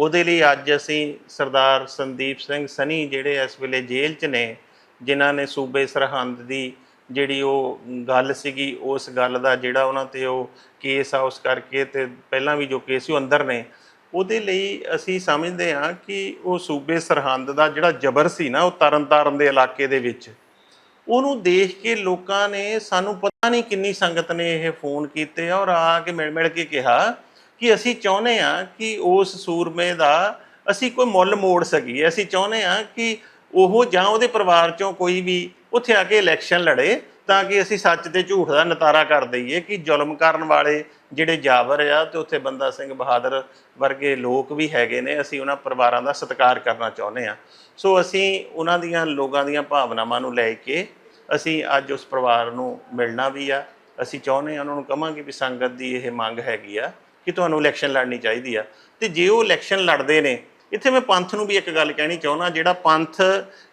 ਉਹਦੇ ਲਈ ਅੱਜ ਅਸੀਂ ਸਰਦਾਰ ਸੰਦੀਪ ਸਿੰਘ ਸਨੀ ਜਿਹੜੇ ਇਸ ਵੇਲੇ ਜੇਲ੍ਹ 'ਚ ਨੇ, ਜਿਨ੍ਹਾਂ ਨੇ ਸੂਬੇ ਸਰਹੰਦ ਦੀ ਜਿਹੜੀ ਉਹ ਗੱਲ ਸੀਗੀ, ਉਸ ਗੱਲ ਦਾ ਜਿਹੜਾ ਉਹਨਾਂ ਤੇ ਉਹ ਕੇਸ ਆ ਉਸ ਕਰਕੇ ਤੇ ਪਹਿਲਾਂ ਵੀ ਜੋ ਕੇਸ ਸੀ ਉਹ ਅੰਦਰ ਨੇ। ਉਹਦੇ ਲਈ ਅਸੀਂ ਸਮਝਦੇ ਹਾਂ ਕਿ ਉਹ ਸੂਬੇ ਸਰਹੰਦ ਦਾ ਜਿਹੜਾ ਜ਼ਬਰ ਸੀ ਨਾ, ਉਹ ਤਰਨਤਾਰਨ ਦੇ ਇਲਾਕੇ ਦੇ ਵਿੱਚ, ਉਹਨੂੰ ਦੇਖ ਕੇ ਲੋਕਾਂ ਨੇ ਸਾਨੂੰ ਪਤਾ ਨਹੀਂ ਕਿੰਨੀ ਸੰਗਤ ਨੇ ਇਹ ਫੋਨ ਕੀਤੇ ਆ ਔਰ ਆ ਕੇ ਮਿਲ ਮਿਲ ਕੇ ਕਿਹਾ ਕਿ ਅਸੀਂ ਚਾਹੁੰਦੇ ਆ ਕਿ ਉਸ ਸੂਰਮੇ ਦਾ ਅਸੀਂ ਕੋਈ ਮੁੱਲ ਮੋੜ ਸਕੀਏ। ਅਸੀਂ ਚਾਹੁੰਦੇ ਆ ਕਿ ਉਹ ਜਾਂ ਉਹਦੇ ਪਰਿਵਾਰ ਚੋਂ ਕੋਈ ਵੀ ਉੱਥੇ ਆ ਕੇ ਇਲੈਕਸ਼ਨ ਲੜੇ ਤਾਂ ਕਿ ਅਸੀਂ ਸੱਚ ਤੇ ਝੂਠ ਦਾ ਨਤਾਰਾ ਕਰ ਦਈਏ ਕਿ ਜ਼ੁਲਮ ਕਰਨ ਵਾਲੇ ਜਿਹੜੇ ਜਾਬਰ ਆ ਤੇ ਉੱਥੇ ਬੰਦਾ ਸਿੰਘ ਬਹਾਦਰ ਵਰਗੇ ਲੋਕ ਵੀ ਹੈਗੇ ਨੇ, ਅਸੀਂ ਉਹਨਾਂ ਪਰਿਵਾਰਾਂ ਦਾ ਸਤਿਕਾਰ ਕਰਨਾ ਚਾਹੁੰਦੇ ਆ ਸੋ ਅਸੀਂ ਉਹਨਾਂ ਦੀਆਂ ਲੋਕਾਂ ਦੀਆਂ ਭਾਵਨਾਵਾਂ ਨੂੰ ਲੈ ਕੇ ਅਸੀਂ ਅੱਜ ਉਸ ਪਰਿਵਾਰ ਨੂੰ ਮਿਲਣਾ ਵੀ ਆ। ਅਸੀਂ ਚਾਹੁੰਦੇ ਆ ਉਹਨਾਂ ਨੂੰ ਕਵਾਂਗੇ ਵੀ ਸੰਗਤ ਦੀ ਇਹ ਮੰਗ ਹੈਗੀ ਆ ਕਿ ਤੁਹਾਨੂੰ ਇਲੈਕਸ਼ਨ ਲੜਨੀ ਚਾਹੀਦੀ ਆ। ਤੇ ਜੇ ਉਹ ਇਲੈਕਸ਼ਨ ਲੜਦੇ ਨੇ, ਇੱਥੇ ਮੈਂ ਪੰਥ ਨੂੰ ਵੀ ਇੱਕ ਗੱਲ ਕਹਿਣੀ ਚਾਹੁੰਦਾ, ਜਿਹੜਾ ਪੰਥ,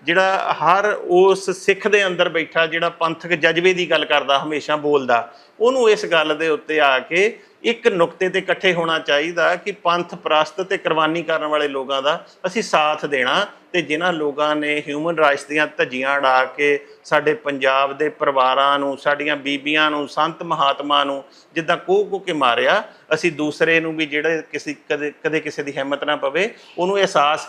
ਜਿਹੜਾ ਹਰ ਉਸ ਸਿੱਖ ਦੇ ਅੰਦਰ ਬੈਠਾ, ਜਿਹੜਾ ਪੰਥਕ ਜਜ਼ਬੇ ਦੀ ਗੱਲ ਕਰਦਾ, ਹਮੇਸ਼ਾ ਬੋਲਦਾ, ਉਹਨੂੰ ਇਸ ਗੱਲ ਦੇ ਉੱਤੇ ਆ ਕੇ ਇੱਕ ਨੁਕਤੇ ਤੇ ਇਕੱਠੇ ਹੋਣਾ ਚਾਹੀਦਾ ਕਿ ਪੰਥ ਪ੍ਰਸਤ ਤੇ ਕੁਰਬਾਨੀ ਕਰਨ ਵਾਲੇ ਲੋਕਾਂ ਦਾ ਅਸੀਂ ਸਾਥ ਦੇਣਾ ਤੇ ਜਿਨ੍ਹਾਂ ਲੋਕਾਂ ਨੇ ਹਿਊਮਨ ਰਾਈਟਸ ਦੀਆਂ ਧੱਜੀਆਂ ਉਡਾ ਕੇ ਸਾਡੇ ਪੰਜਾਬ ਦੇ ਪਰਿਵਾਰਾਂ ਨੂੰ, ਸਾਡੀਆਂ ਬੀਬੀਆਂ ਨੂੰ, ਸੰਤ ਮਹਾਤਮਾ ਨੂੰ ਜਿੱਦਾਂ ਕੋਹ ਕੋ ਕੇ ਮਾਰਿਆ, ਅਸੀਂ ਦੂਸਰੇ ਨੂੰ ਵੀ ਜਿਹੜੇ ਕਿਸੇ, ਕਦੇ ਕਦੇ ਕਿਸੇ ਦੀ ਹਿੰਮਤ ਨਾ ਪਵੇ, ਉਹਨੂੰ ਅਹਿਸਾਸ